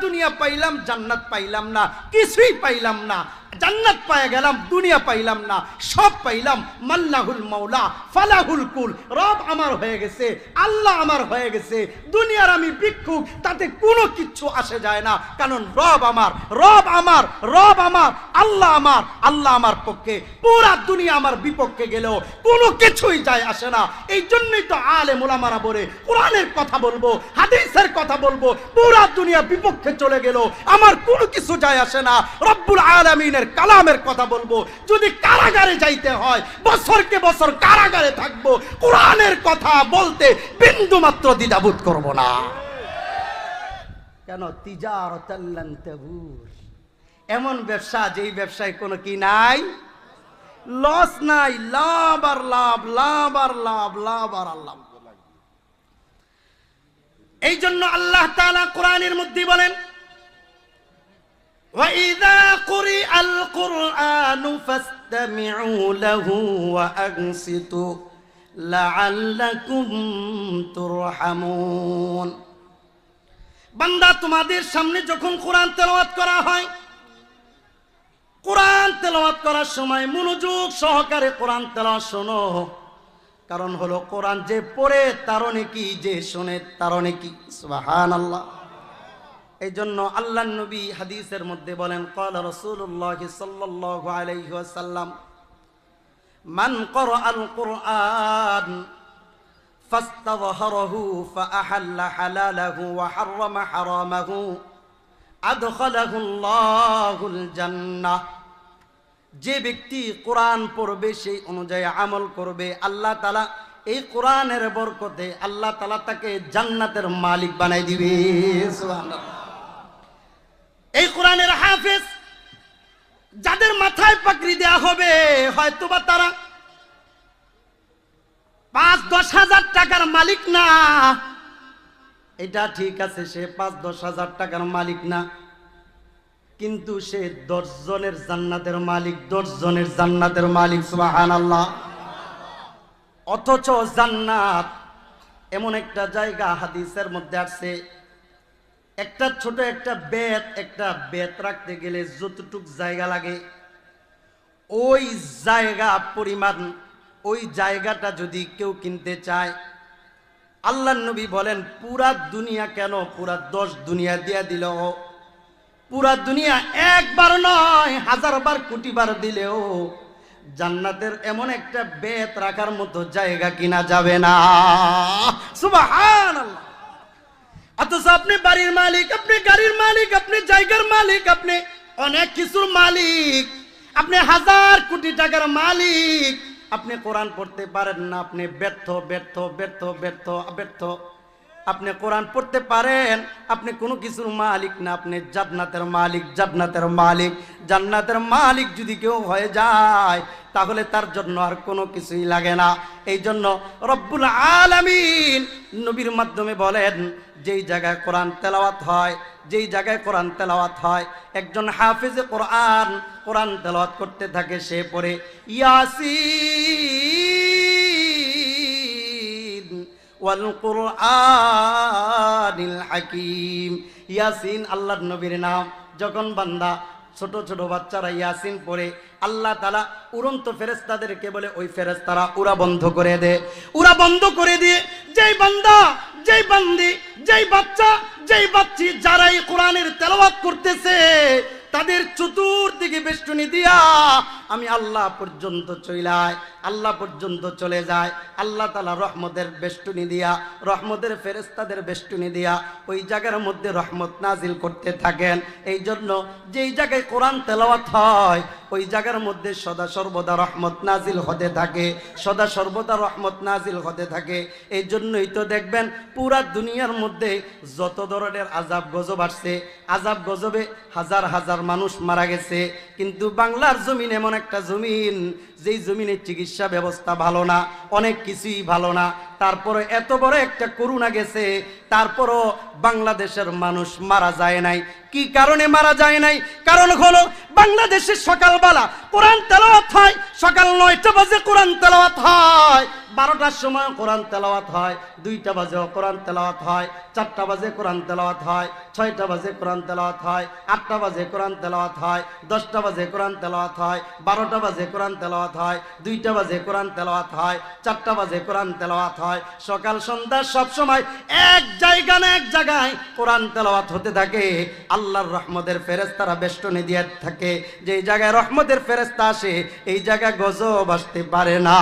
দুনিয়া পাইলাম জান্নাত পাইলাম না কিছুই পাইলাম না জান্নাত পায়ে গেলাম, দুনিয়া পাইলাম না, সব পাইলাম। মাল্লাহুল মাওলা, ফালাহুল কুল, রব আমার হয়ে গেছে, আল্লাহ আমার হয়ে গেছে, দুনিয়ার আমি ভিক্ষুক, তাতে কোনো কিচ্ছু আসে যায় না, কারণ রব আমার রব আমার রব আমার, আল্লাহ আমার আল্লাহ আমার পক্ষে। পুরা দুনিয়া আমার বিপক্ষে গেলেও কোনো কিছুই যায় আসে না। এই জন্যই তো আলে মোলামারা বলে, কোরআনের কথা বলব, হাদিসের কথা বলব, পুরা দুনিয়া বিপক্ষে চলে গেল আমার কোনো কিছু যায় আসে না। রব্বুল আলামিনের কালামের কথা বলব। যদি কারাগারে যাইতে হয়, বছরকে বছর কারাগারে থাকব, কোরআনের কথা বলতে বিন্দু মাত্র দ্বিধাবোধ করব না। কেন? তিজার এমন ব্যবসা, যেই ব্যবসায় কোনো কি নাই? লস নাই। লাভ আর লাভ লাভ আর লাভ লাভ আর লাভ এই জন্য আল্লাহ তাআলা কোরআনের মধ্যে বলেন الْقُرْآنُ فَاسْتَمِعُوا لَهُ وَأَنصِتُوا لَعَلَّكُمْ تُرْحَمُونَ বান্দা তোমাদের সামনে যখন কোরআন তেলাওয়াত করা হয় কোরআন তেলাওয়াত করার সময় মনোযোগ সহকারে কোরআন তেলাওয়াত শোনো কারণ হলো কোরআন যে পড়ে তারও নাকি যে শোনে তারও নাকি সুবহানাল্লাহ এই জন্য আল্লাহ নবী হাদিসের মধ্যে বলেন কল রসুল্লাহ সাল্লাহ আলাইহি ওয়াসাল্লাম মান করআল কুরআন فاستظهره فأحل حلاله وحرم حرامه أدخله الله الجنة যে ব্যক্তি কোরআন পড়বে সেই অনুযায়ী আমল করবে আল্লাহ তালা এই কোরআনের বরকতে আল্লাহ তালা তাকে জান্নাতের মালিক বানাই দিবে সুবহানাল্লাহ। এই কোরআনের হাফেজ, যাদের মাথায় পাকড়ি দেয়া হবে, হয়তোবা তারা পাঁচ দশ হাজার টাকার মালিক না। এটা ঠিক আছে, সে পাঁচ দশ হাজার টাকার মালিক না। কিন্তু সে দশজনের জান্নাতের মালিক, দশজনের জান্নাতের মালিক সুবাহান আল্লাহ অথচ জান্নাত এমন একটা জায়গা হাদিসের মধ্যে আসছে একটা ছোট একটা বেত একটা বেত রাখতে গেলে যতটুক জায়গা লাগে, ওই জায়গা পরিমাণ, ওই জায়গাটা যদি কেউ কিনতে চায়, আল্লাহ নবী বলেন, পুরা দুনিয়া কেন? পুরা দশ দুনিয়া দিয়া দিল। পুরা দুনিয়া একবার নয় হাজার বার কোটি বার দিলেও জান্নাতের এমন একটা বেত রাখার মতো জায়গা কিনা যাবে না। সুবহানাল্লাহ। অথচ আপনি বাড়ির মালিক, আপনি গাড়ির মালিক, আপনি জায়গার মালিক, আপনি অনেক কিছুর মালিক। আপনি হাজার কোটি টাকার মালিক। আপনি কোরআন পড়তে পারেন না, আপনি ব্যর্থ ব্যর্থ ব্যর্থ ব্যর্থ ব্যর্থ আপনি কোরআন পড়তে পারেন, আপনি কোনো কিছুর মালিক না, আপনি জান্নাতের মালিক জান্নাতের মালিক। জান্নাতের মালিক যদি কেউ হয়ে যায় তাহলে তার জন্য আর কোনো কিছুই লাগে না। এই জন্য রব্বুল আলামিন নবীর মাধ্যমে বলেন, যেই জায়গায় কোরআন তেলাওয়াত হয়, যেই জায়গায় কোরআন তেলাওয়াত হয়, একজন হাফিজে কোরআন কোরআন তেলাওয়াত করতে থাকে সে পড়ে, ইয়াসিন ওয়াল হাকিম। ইয়াসিন নবীর নাম যখন বান্দা ছোট ছোট বাচ্চারা ইয়াসিন পড়ে আল্লাহ তালা উড়ন্ত ফেরেস্তাদেরকে বলে, ওই ফেরেস্তারা উড়া বন্ধ করে দে। উড়া বন্ধ করে দিয়ে যেই বান্দা, যেই বান্দি, যেই বাচ্চা, যেই বাচ্চি যারা এই কোরআনের তেলাওয়াত করতেছে, তাদের চতুর্দিকে বেষ্টনী দিয়া আমি আল্লাহ পর্যন্ত চইলাই আল্লাহ পর্যন্ত চলে যায় আল্লাহ তালা রহমতের বেষ্টনী দিয়া, রহমতের ফেরেস্তাদের বেষ্টনী দিয়া ওই জায়গার মধ্যে রহমত নাজিল করতে থাকেন। এই জন্য যেই জায়গায় কোরআন তেলাওয়াত হয়, ওই জায়গার মধ্যে সদা সর্বদা রহমত নাজিল হতে থাকে, সদা সর্বদা রহমত নাজিল হতে থাকে। এই জন্যই তো দেখবেন পুরা দুনিয়ার মধ্যে যত ধরনের আজাব গজব আসছে আজাব গজবে হাজার হাজার মানুষ মারা গেছে। কিন্তু বাংলার জমিন এমন একটা জমিন, যেই জমিনের চিকিৎসা ব্যবস্থা ভালো না, অনেক কিছুই ভালো না তারপরে এত বড় একটা করুণা গেছে, তারপরও বাংলাদেশের মানুষ মারা যায় নাই। কি কারণে মারা যায় নাই? কারণ হলো বাংলাদেশের সকালবেলা কোরআন তেলাওয়াত হয়, সকাল নয়টা বাজে কোরআন তেলাওয়াত হয়, বারোটার সময় কোরআন তেলাওয়াত হয়, দুইটা বাজে কোরআন তেলাওয়াত হয়, চারটা বাজে কোরআন তেলাওয়াত হয় ছয়টা বাজে কোরআন তেলাওয়াত হয়, আটটা বাজে কোরআন তেলাওয়াত হয়, দশটা বাজে কোরআন তেলাওয়াত হয়, বারোটা বাজে কোরআন তেলাওয়াত হয়, দুইটা বাজে কোরআন তেলাওয়াত হয়, চারটা বাজে কোরআন তেলাওয়াত হয়। সকাল, সন্ধ্যা সব সময় এক জায়গা না এক জায়গায় কোরআন তেলাওয়াত হতে থাকে। আল্লাহর রহমতের ফেরেস্তারা বেষ্টনী দিয়ে থাকে। যে জায়গায় রহমতের ফেরেস্তা আসে, এই জায়গায় গজব আসতে পারে না।